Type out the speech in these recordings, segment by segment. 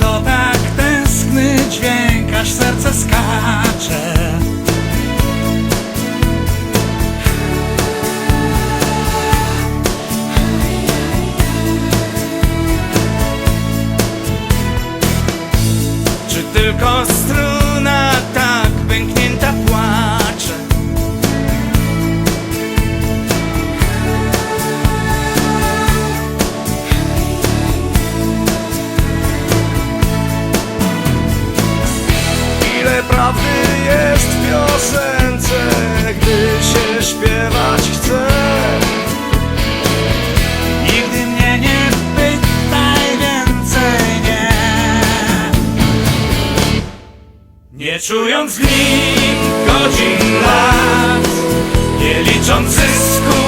to tak tęskny dźwięk, aż serce skacze. Czy tylko strun piosence, gdy się śpiewać chce. Nigdy mnie nie pytaj więcej, nie Nie czując w nim godzin lat Nie licząc zysków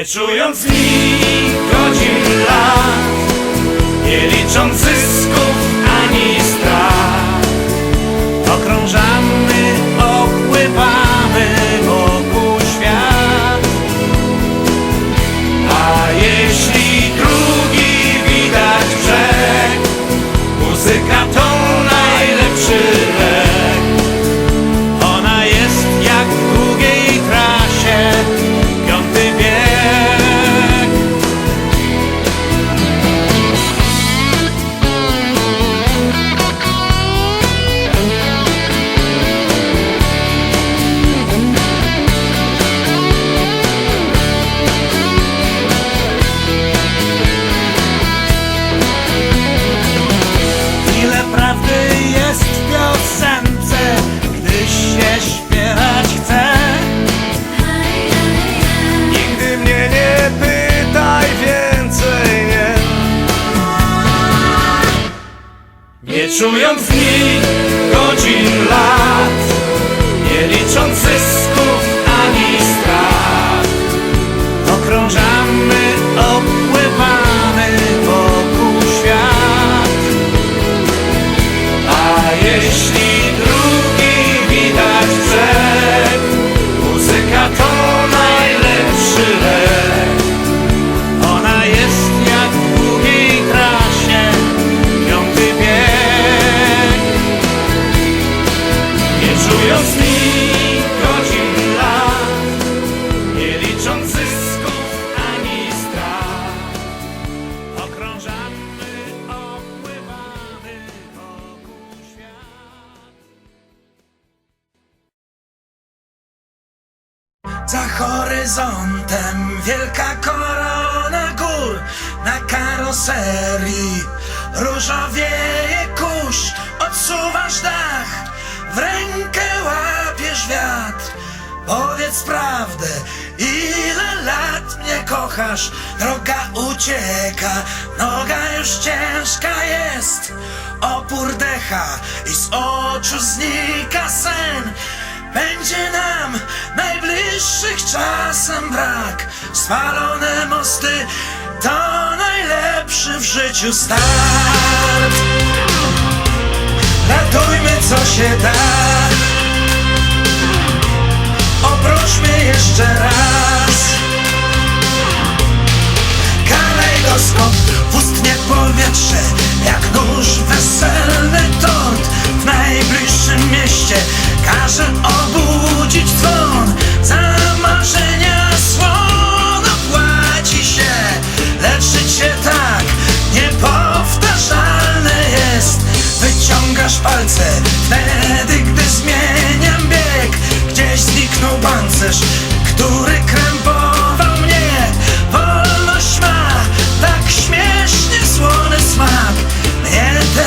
Nie czując ni godzin lat Nie licząc zysków czując dni, godzin, lat, nie licząc zysków horyzontem. Wielka korona gór Na karoserii. Różowieje kurz Odsuwasz dach, w rękę łapiesz wiatr. Powiedz prawdę, ile lat mnie kochasz? Droga ucieka, noga już ciężka jest. Opór decha i z oczu znika sen. Będzie czasem brak. Spalone mosty to najlepszy w życiu start. Ratujmy co się da. Obróćmy jeszcze raz. Kalejdoskop w ustnie powietrze Jak nóż weselny tort. W najbliższym mieście Każe obudzić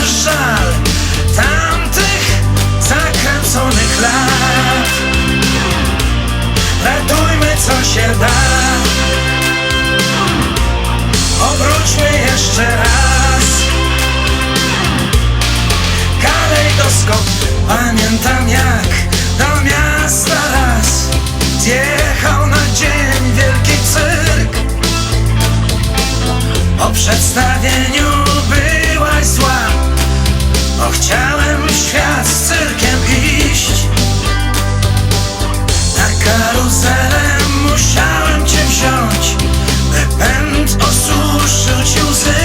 też żal tamtych zakręconych lat. Ratujmy co się da. Obróćmy jeszcze raz. Kalejdoskop Pamiętam jak do miasta raz Zjechał na dzień wielki cyrk. Po przedstawieniu zła Bo chciałem świat z cyrkiem iść. Na karuzelę musiałem cię wziąć By pęd osuszył ci łzy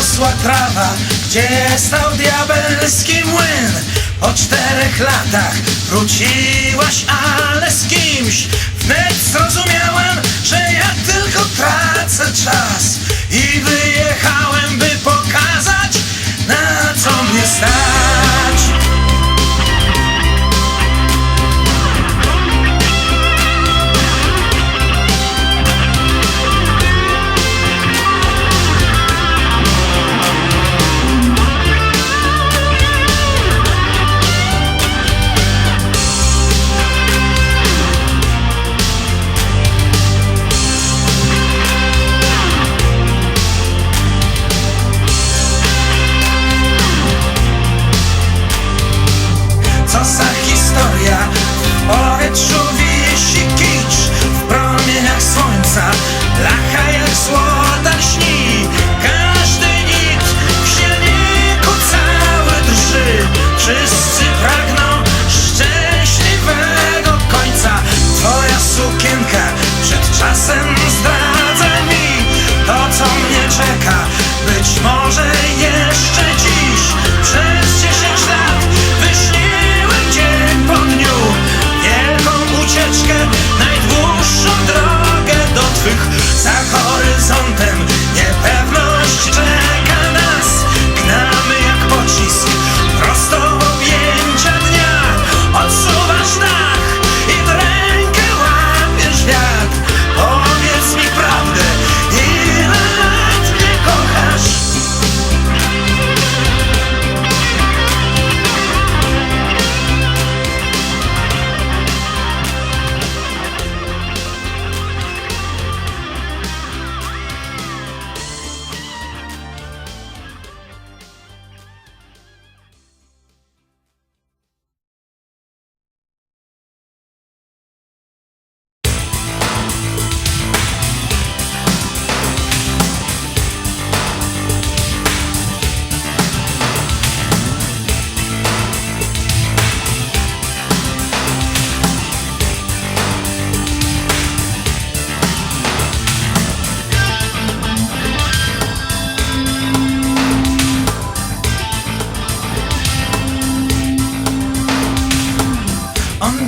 Odrosła trawa, gdzie stał diabelski młyn. Po czterech latach wróciłaś, ale z kimś Wnet zrozumiałem, że ja tylko tracę czas I wyjechałem, by pokazać, na co mnie stać Być może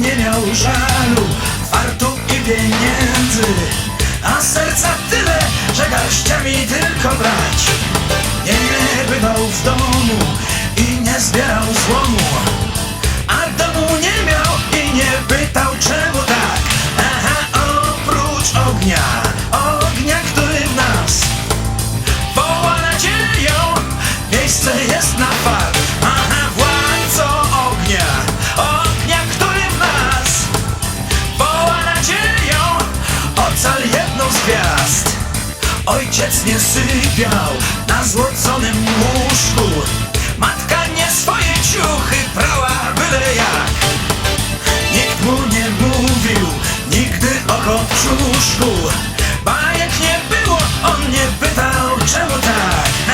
nie miał żalu, fartu i pieniędzy A serca tyle, że garściami tylko brać. Nie, bywał w domu i nie zbierał złomu A domu nie miał i nie pytał czemu tak. Aha, oprócz ognia, Ojciec nie sypiał Na złoconym łóżku. Matka nie swoje ciuchy Prała byle jak. Nikt mu nie mówił Nigdy o kopciuszku. Bajek nie było On nie pytał czemu tak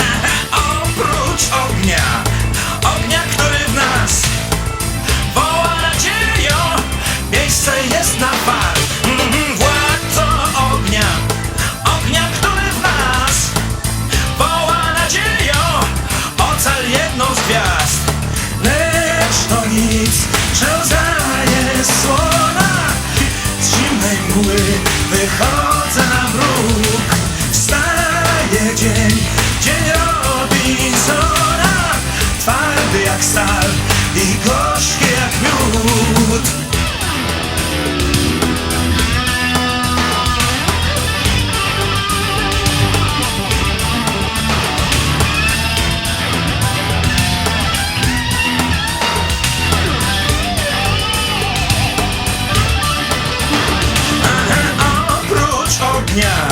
i gorzkie jak miód Oprócz ognia, ognia,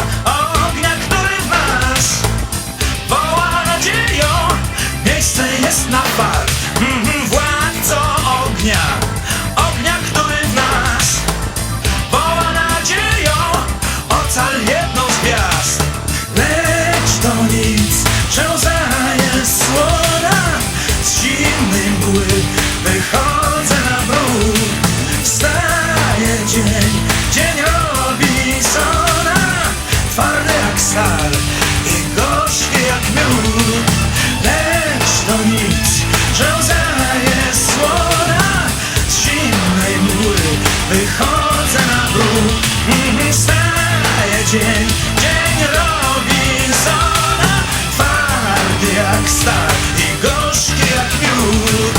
dzień. Dzień Robinsona Twardy jak stal I gorzki jak miód. Lecz to nic Że łza jest słona. Z zimnej mgły Wychodzę na brud. Mhm, Wstaje dzień. Dzień Robinsona Twardy jak stal I gorzki jak miód